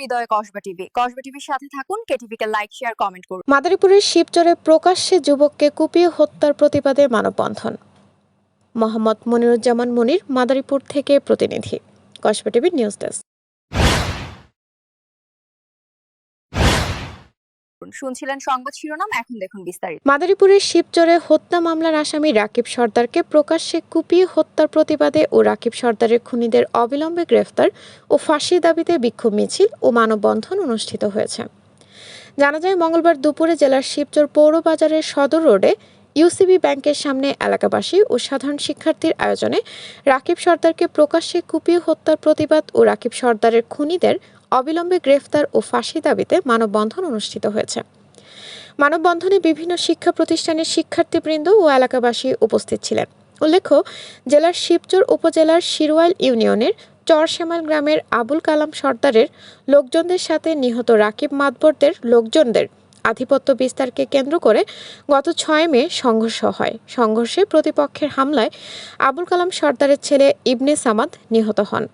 হৃদয়ে কসবা টিভি। কসবা টিভির সাথে থাকুন, কেটিভিকে লাইক শেয়ার কমেন্ট করুন। মাদারীপুরের শিবচরে প্রকাশ্যে যুবককে কুপিয়ে হত্যার প্রতিবাদে মানববন্ধন। মোহাম্মদ মনিরুজ্জামান মনির, মাদারীপুর থেকে প্রতিনিধি। কসবা টিভির নিউজ ডেস্ক শুনছিলেন সংবাদ শিরোনাম, এখন দেখুন বিস্তারিত। মাদারীপুরের শিবচরে হত্যা মামলার আসামি রাকিব সর্দারকে প্রকাশ্যে কুপিয়ে হত্যার প্রতিবাদে ও রাকিব সর্দারের খুনিদের অবিলম্বে গ্রেফতার ও ফাঁসি দাবিতে বিক্ষোভ মিছিল ও মানববন্ধন অনুষ্ঠিত হয়েছে। জানা যায়, মঙ্গলবার দুপুরে জেলার শিবচর পৌর বাজারের সদর রোডে ইউসিবি ব্যাংকের সামনে এলাকাবাসী ও সাধারণ শিক্ষার্থীর আয়োজনে রাকিব সর্দারকে প্রকাশ্যে কুপিয়ে হত্যার প্রতিবাদ ও রাকিব সর্দারের খুনিদের অবিলম্বে গ্রেফতার ও ফাঁসি দাবিতে মানববন্ধন অনুষ্ঠিত হয়েছে। মানববন্ধনে বিভিন্ন শিক্ষা প্রতিষ্ঠানের শিক্ষার্থীবৃন্দ ও এলাকাবাসী উপস্থিত ছিলেন। উল্লেখ্য, জেলার শিবচর উপজেলার শিরওয়াইল ইউনিয়নের চরশ্যামাল গ্রামের আবুল কালাম সর্দারের লোকজনদের সাথে নিহত রাকিব মাতবরদের লোকজনদের আধিপত্য বিস্তারকে কেন্দ্র করে গত ছয় মে সংঘর্ষ হয়। সংঘর্ষে প্রতিপক্ষের হামলায় আবুল কালাম সর্দারের ছেলে ইবনে সামাদ নিহত হন।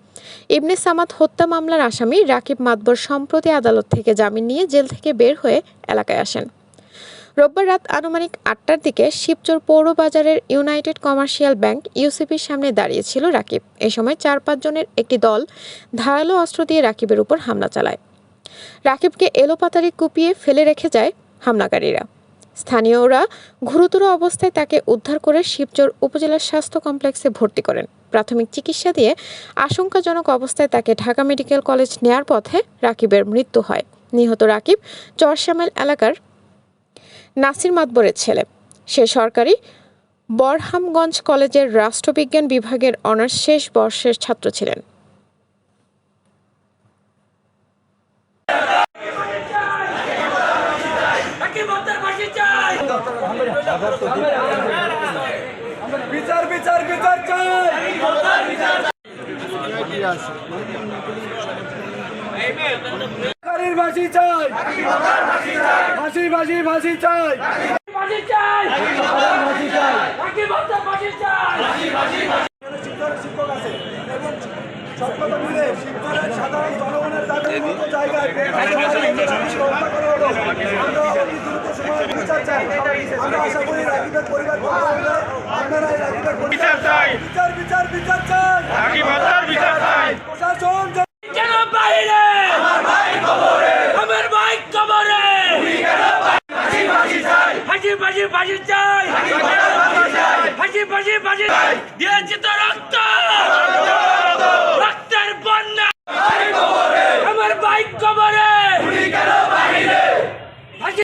ইবনে সামাদ হত্যা মামলার আসামি রাকিব মাতবর সম্প্রতি আদালত থেকে জামিন নিয়ে জেল থেকে বের হয়ে এলাকায় আসেন। রোববার রাত আনুমানিক আটটার দিকে শিবচর পৌর বাজারের ইউনাইটেড কমার্শিয়াল ব্যাংক ইউসিপির সামনে দাঁড়িয়েছিল রাকিব। এ সময় চার পাঁচজনের একটি দল ধারালো অস্ত্র দিয়ে রাকিবের উপর হামলা চালায়। রাকিবকে এলোপাতারি কুপিয়ে ফেলে রেখে যায় হামলাকারীরা। স্থানীয়রা গুরুতর অবস্থায় তাকে উদ্ধার করে শিবচর উপজেলা স্বাস্থ্য কমপ্লেক্সে ভর্তি করেন। প্রাথমিক চিকিৎসা দিয়ে আশঙ্কাজনক অবস্থায় তাকে ঢাকা মেডিকেল কলেজ নেয়ার পথে রাকিবের মৃত্যু হয়। নিহত রাকিব চরশ্যামেল এলাকার নাসির মাতবরের ছেলে। সে সরকারি বরহামগঞ্জ কলেজের রাষ্ট্রবিজ্ঞান বিভাগের অনার্স শেষ বর্ষের ছাত্র ছিলেন রাকিব হত্যার ফাঁসি চাই। বিচার বিচার বিচার চাই। ফাঁসি চাই। ফাঁসি ফাঁসি ফাঁসি চাই। ফাঁসি চাই। রাকিব চাই শিক্ষক আছে এবং সব কথা মিলে শিক্ষকের সাধারণ জনগণের মতো জায়গায়। আমরা অতি দ্রুত সময়ে বিচার চাই আমরা আশা করি রাকিবের পরিবার আপনারা এই ফাঁসি ফাঁসি চাই ফাঁসি ফাঁসি রক্ত রক্তের বন্যা আমার ভাই কবরে ফাঁসি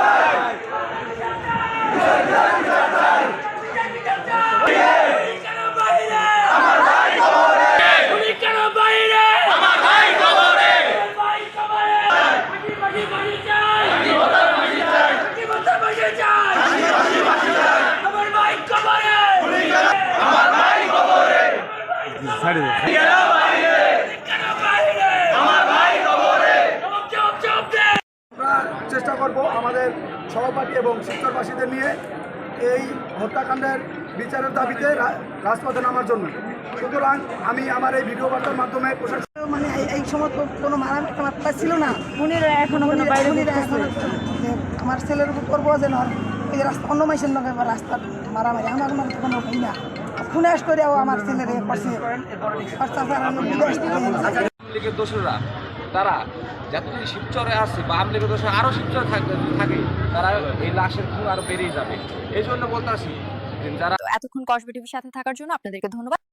কেন বাইরে আমার ভাই কবরে তুমি কেন বাইরে আমার ভাই কবরে ভাই কবরে ফাঁসি ফাঁসি ফাঁসি চাই ফাঁসি চাই ফাঁসি ফাঁসি চাই আমার ভাই কবরে আমার ভাই কবরে দে। আমরা চেষ্টা করব আমাদের সহপাঠী এবং শিক্ষকবাসীদের নিয়ে এই হত্যাকাণ্ডের বিচারের দাবিতে রাজপথে নামার জন্য। সুতরাং আমি আমার এই ভিডিও বার্তার মাধ্যমে প্রশাসন মানে এই- সময় তো কোনো মারামারি মাত্রা ছিল না। উনিরা এখনও আমার ছেলের উপর করব যে এই রাস্তা অন্য মাইসের এবার রাস্তা মারামারি আমার মানে কোনো না। আস করেও আমার ছেলের করছে লীগের দোষরা তারা যতদিন শিবচরে আসছে বা আওয়ামী লীগের দোষরা আরও শিবচরে থাকবে থাকে তারা এই লাশের খুন আরও বেড়েই যাবে। এই জন্য বলতে আসি যারা এতক্ষণ কসবা টিভির সাথে থাকার জন্য আপনাদেরকে ধন্যবাদ।